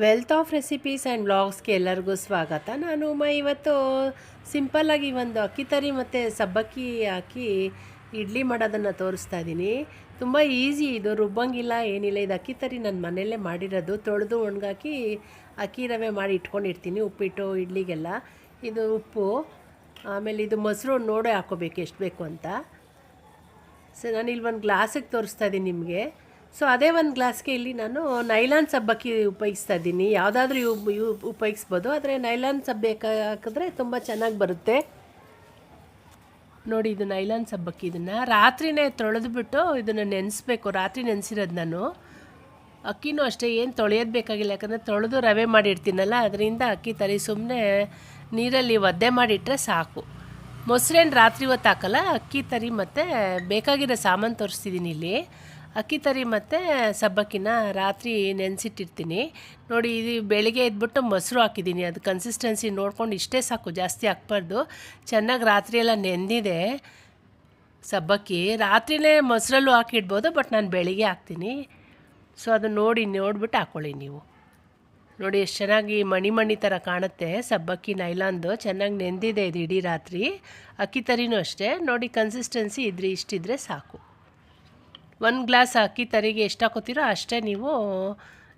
Wealth of recipes and ಬ್ಲಾಗ್ಸ್ಗೆ ಎಲ್ಲರಿಗೂ ಸ್ವಾಗತ. ನಾನು ಉಮಾ. ಇವತ್ತು ಸಿಂಪಲ್ಲಾಗಿ ಒಂದು ಅಕ್ಕಿ ತರಿ ಮತ್ತು ಸಬ್ಬಕ್ಕಿ ಹಾಕಿ ಇಡ್ಲಿ ಮಾಡೋದನ್ನು ತೋರಿಸ್ತಾ ಇದ್ದೀನಿ ತುಂಬ ಈಸಿ ಇದು, ರುಬ್ಬಂಗಿಲ್ಲ, ಏನಿಲ್ಲ. ಇದು ಅಕ್ಕಿ ತರಿ ನನ್ನ ಮನೆಯಲ್ಲೇ ಮಾಡಿರೋದು. ತೊಳೆದು ಒಣಗಾಕಿ ಅಕ್ಕಿ ರವೆ ಮಾಡಿ ಇಟ್ಕೊಂಡಿರ್ತೀನಿ, ಉಪ್ಪಿಟ್ಟು, ಇಡ್ಲಿಗೆಲ್ಲ. ಇದು ಉಪ್ಪು, ಆಮೇಲೆ ಇದು ಮೊಸರು ನೋಡೇ ಹಾಕೋಬೇಕು, ಎಷ್ಟು ಬೇಕು ಅಂತ. ಸೊ ನಾನು ಇಲ್ಲಿ ಒಂದು ಗ್ಲಾಸಿಗೆ ತೋರಿಸ್ತಾ ಇದ್ದೀನಿ ನಿಮಗೆ. ಸೊ ಅದೇ ಒಂದು ಗ್ಲಾಸ್ಗೆ ಇಲ್ಲಿ ನಾನು ನೈಲಾನ್ ಸಬ್ಬಕ್ಕಿ ಉಪಯೋಗಿಸ್ತಾ ಇದ್ದೀನಿ. ಯಾವುದಾದ್ರೂ ಯೂ ಉಪಯೋಗಿಸ್ಬೋದು. ಆದರೆ ನೈಲಾನ್ ಸಬ್ಬೆ ಹಾಕಿದ್ರೆ ತುಂಬ ಚೆನ್ನಾಗಿ ಬರುತ್ತೆ. ನೋಡಿ, ಇದು ನೈಲಾನ್ ಸಬ್ಬಕ್ಕಿ ಇದನ್ನು. ರಾತ್ರಿನೇ ತೊಳೆದ್ಬಿಟ್ಟು ಇದನ್ನು ನೆನೆಸ್ಬೇಕು. ರಾತ್ರಿ ನೆನೆಸಿರೋದು ನಾನು. ಅಕ್ಕಿನೂ ಅಷ್ಟೇ, ಏನು ತೊಳೆಯೋದು ಬೇಕಾಗಿಲ್ಲ. ಯಾಕಂದರೆ ತೊಳೆದು ರವೆ ಮಾಡಿರ್ತೀನಲ್ಲ, ಅದರಿಂದ ಅಕ್ಕಿ ತರಿ ಸುಮ್ಮನೆ ನೀರಲ್ಲಿ ಒದ್ದೆ ಮಾಡಿಟ್ರೆ ಸಾಕು. ಮೊಸರೇನು ರಾತ್ರಿ ಹೊತ್ತು ಹಾಕಲ್ಲ, ಅಕ್ಕಿ ತರಿ ಮತ್ತು ಬೇಕಾಗಿರೋ ಸಾಮಾನು ತೋರಿಸ್ತಿದ್ದೀನಿ ಇಲ್ಲಿ. ಅಕ್ಕಿ ತರಿ ಮತ್ತು ಸಬ್ಬಕ್ಕಿನ ರಾತ್ರಿ ನೆನೆಸಿಟ್ಟಿರ್ತೀನಿ. ನೋಡಿ, ಇದು ಬೆಳಿಗ್ಗೆ ಎದ್ಬಿಟ್ಟು ಮೊಸರು ಹಾಕಿದ್ದೀನಿ. ಅದು ಕನ್ಸಿಸ್ಟೆನ್ಸಿ ನೋಡ್ಕೊಂಡು ಇಷ್ಟೇ ಸಾಕು, ಜಾಸ್ತಿ ಹಾಕ್ಬಾರ್ದು. ಚೆನ್ನಾಗಿ ರಾತ್ರಿ ಎಲ್ಲ ನೆಂದಿದೆ ಸಬ್ಬಕ್ಕಿ. ರಾತ್ರಿನೇ ಮೊಸರಲ್ಲೂ ಹಾಕಿಡ್ಬೋದು, ಬಟ್ ನಾನು ಬೆಳಿಗ್ಗೆ ಹಾಕ್ತೀನಿ. ಸೊ ಅದು ನೋಡಿ, ನೋಡ್ಬಿಟ್ಟು ಹಾಕ್ಕೊಳ್ಳಿ ನೀವು. ನೋಡಿ, ಎಷ್ಟು ಚೆನ್ನಾಗಿ ಮಣಿ ಮಣಿ ಥರ ಕಾಣುತ್ತೆ ಸಬ್ಬಕ್ಕಿ ನೈಲಾಂದು ಚೆನ್ನಾಗಿ ನೆಂದಿದೆ ಇದು ಇಡೀ ರಾತ್ರಿ. ಅಕ್ಕಿ ತರಿನೂ ಅಷ್ಟೇ. ನೋಡಿ ಕನ್ಸಿಸ್ಟೆನ್ಸಿ ಇದ್ರೆ, ಇಷ್ಟಿದ್ರೆ ಸಾಕು. ಒಂದು ಗ್ಲಾಸ್ ಅಕ್ಕಿ ತರಿಗೆ ಎಷ್ಟು ಹಾಕೋತೀರೋ ಅಷ್ಟೇ ನೀವು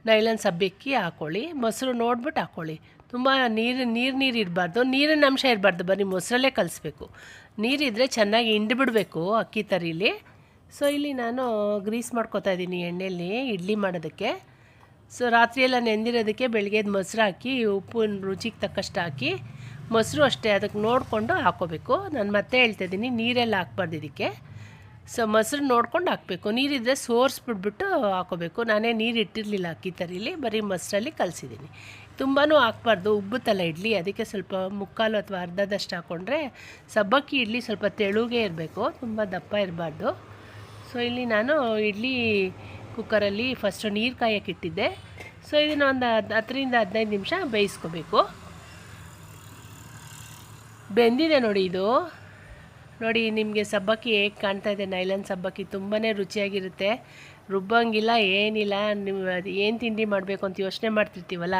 ನೈಲನ್ ಸಬ್ಬಿಕ್ಕಿ ಹಾಕ್ಕೊಳ್ಳಿ ಮೊಸರು ನೋಡ್ಬಿಟ್ಟು ಹಾಕ್ಕೊಳ್ಳಿ ತುಂಬ ನೀರು ನೀರು ನೀರು ಇರಬಾರ್ದು. ನೀರಿನ ಅಂಶ ಇರಬಾರ್ದು. ಬರೀ ಮೊಸರಲ್ಲೇ ಕಲಿಸ್ಬೇಕು. ನೀರಿದ್ದರೆ ಚೆನ್ನಾಗಿ ಹಿಂಡ್ಬಿಡಬೇಕು ಅಕ್ಕಿ ತರೀಲಿ. ಸೊ ಇಲ್ಲಿ ನಾನು ಗ್ರೀಸ್ ಮಾಡ್ಕೊತಾ ಇದ್ದೀನಿ ಎಣ್ಣೆಯಲ್ಲಿ ಇಡ್ಲಿ ಮಾಡೋದಕ್ಕೆ. ಸೊ ರಾತ್ರಿಯೆಲ್ಲ ನೆಂದಿರೋದಕ್ಕೆ ಬೆಳಗ್ಗೆದು ಮೊಸರು ಹಾಕಿ ಉಪ್ಪು ರುಚಿಗೆ ತಕ್ಕಷ್ಟು ಹಾಕಿ, ಮೊಸರು ಅಷ್ಟೇ ಅದಕ್ಕೆ ನೋಡಿಕೊಂಡು ಹಾಕೋಬೇಕು. ನಾನು ಮತ್ತೆ ಹೇಳ್ತಾ ಇದ್ದೀನಿ, ನೀರೆಲ್ಲ ಹಾಕ್ಬಾರ್ದು ಇದಕ್ಕೆ. ಸೊ ಮೊಸರು ನೋಡ್ಕೊಂಡು ಹಾಕಬೇಕು. ನೀರಿದ್ದರೆ ಸೋರಿಸ್ಬಿಟ್ಬಿಟ್ಟು ಹಾಕೋಬೇಕು. ನಾನೇ ನೀರು ಇಟ್ಟಿರಲಿಲ್ಲ ಅಕ್ಕಿ ತರೀಲಿ, ಬರೀ ಮೊಸರಲ್ಲಿ ಕಲಸಿದ್ದೀನಿ ತುಂಬಾ ಹಾಕ್ಬಾರ್ದು. ಉಬ್ಬುತ್ತಲ್ಲ ಇಡ್ಲಿ, ಅದಕ್ಕೆ ಸ್ವಲ್ಪ ಮುಕ್ಕಾಲು ಅಥವಾ ಅರ್ಧದಷ್ಟು ಹಾಕ್ಕೊಂಡ್ರೆ ಸಬ್ಬಕ್ಕಿ ಇಡ್ಲಿ ಸ್ವಲ್ಪ ತೆಳುಗೆ ಇರಬೇಕು, ತುಂಬ ದಪ್ಪ ಇರಬಾರ್ದು. ಸೊ, ಇಲ್ಲಿ ನಾನು ಇಡ್ಲಿ ಕುಕ್ಕರಲ್ಲಿ ಫಸ್ಟು ನೀರು ಕಾಯಕ್ಕೆ ಇಟ್ಟಿದ್ದೆ. ಸೊ, ಇದನ್ನು ಒಂದು ಹತ್ತರಿಂದ ಹದಿನೈದು ನಿಮಿಷ ಬೇಯಿಸ್ಕೋಬೇಕು. ಬೆಂದಿದೆ ನೋಡಿ ಇದು. ನೋಡಿ, ನಿಮಗೆ ಸಬ್ಬಕ್ಕಿ ಹೇಗೆ ಕಾಣ್ತಾ ಇದೆ? ನೈಲನ್ ಸಬ್ಬಕ್ಕಿ ತುಂಬಾ ರುಚಿಯಾಗಿರುತ್ತೆ. ರುಬ್ಬಂಗಿಲ್ಲ, ಏನಿಲ್ಲ. ನೀವು ಅದು ಏನು ತಿಂಡಿ ಮಾಡಬೇಕು ಅಂತ ಯೋಚನೆ ಮಾಡ್ತಿರ್ತೀವಲ್ಲ,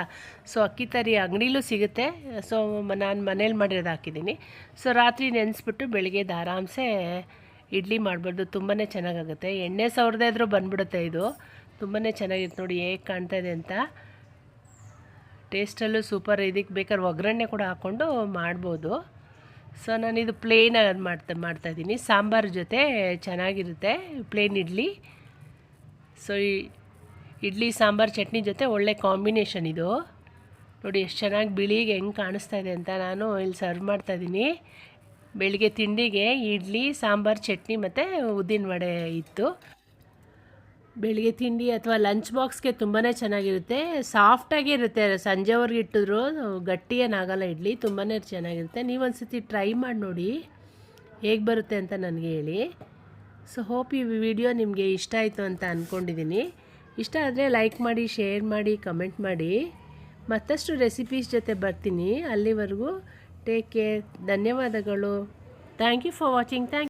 ಸೊ ಅಕ್ಕಿ ತರಿ ಅಂಗಡಿಲೂ ಸಿಗುತ್ತೆ. ಸೊ ನಾನು ಮನೇಲಿ ಮಾಡಿರೋದು ಹಾಕಿದ್ದೀನಿ. ಸೊ, ರಾತ್ರಿ ನೆನೆಸ್ಬಿಟ್ಟು ಬೆಳಗ್ಗೆ ಆರಾಮ್ಸೆ ಇಡ್ಲಿ ಮಾಡಬಾರ್ದು. ತುಂಬಾ ಚೆನ್ನಾಗಾಗುತ್ತೆ. ಎಣ್ಣೆ ಸವ್ರದೇ ಇದ್ರೂ ಬಂದ್ಬಿಡುತ್ತೆ ಇದು. ತುಂಬಾ ಚೆನ್ನಾಗಿತ್ತು ನೋಡಿ, ಹೇಗೆ ಕಾಣ್ತಾ ಇದೆ ಅಂತ. ಟೇಸ್ಟಲ್ಲೂ ಸೂಪರ್. ಇದಕ್ಕೆ ಬೇಕಾದ್ರೆ ಒಗ್ಗರಣೆ ಕೂಡ ಹಾಕ್ಕೊಂಡು ಮಾಡ್ಬೋದು. ಸೊ ನಾನಿದು ಪ್ಲೇನ್ ಮಾಡ್ತಾ ಮಾಡ್ತಾಯಿದ್ದೀನಿ ಸಾಂಬಾರು ಜೊತೆ ಚೆನ್ನಾಗಿರುತ್ತೆ. ಪ್ಲೇನ್ ಇಡ್ಲಿ. ಸೊ ಇಡ್ಲಿ, ಸಾಂಬಾರು, ಚಟ್ನಿ ಜೊತೆ ಒಳ್ಳೆ ಕಾಂಬಿನೇಷನ್ ಇದು. ನೋಡಿ, ಎಷ್ಟು ಚೆನ್ನಾಗಿ ಬಿಳಿಗೆ ಹೆಂಗೆ ಕಾಣಿಸ್ತಾ ಇದೆ ಅಂತ ನಾನು ಇಲ್ಲಿ ಸರ್ವ್ ಮಾಡ್ತಾಯಿದ್ದೀನಿ ಬೆಳಿಗ್ಗೆ ತಿಂಡಿಗೆ ಇಡ್ಲಿ, ಸಾಂಬಾರು, ಚಟ್ನಿ ಮತ್ತು ಉದ್ದಿನ ವಡೆ ಇತ್ತು. ಬೆಳಿಗ್ಗೆ ತಿಂಡಿ ಅಥವಾ ಲಂಚ್ ಬಾಕ್ಸ್ಗೆ ತುಂಬಾ ಚೆನ್ನಾಗಿರುತ್ತೆ. ಸಾಫ್ಟಾಗಿ ಇರುತ್ತೆ. ಸಂಜೆವರೆಗೆ ಇಟ್ಟಿದ್ರು ಗಟ್ಟಿಯೇನಾಗಲ್ಲ ಇಡ್ಲಿ ತುಂಬಾ ಚೆನ್ನಾಗಿರುತ್ತೆ. ನೀವೊಂದು ಸತಿ ಟ್ರೈ ಮಾಡಿ ನೋಡಿ. ಹೇಗೆ ಬರುತ್ತೆ ಅಂತ ನನಗೆ ಹೇಳಿ. ಸೊ ಹೋಪ್ ಈ ವಿಡಿಯೋ ನಿಮಗೆ ಇಷ್ಟ ಆಯಿತು ಅಂತ ಅಂದ್ಕೊಂಡಿದ್ದೀನಿ ಇಷ್ಟ ಆದರೆ ಲೈಕ್ ಮಾಡಿ ಶೇರ್ ಮಾಡಿ ಕಮೆಂಟ್ ಮಾಡಿ. ಮತ್ತಷ್ಟು ರೆಸಿಪೀಸ್ ಜೊತೆ ಬರ್ತೀನಿ ಅಲ್ಲಿವರೆಗೂ. ಟೇಕ್ ಕೇರ್ ಧನ್ಯವಾದಗಳು. Thank you for watching thank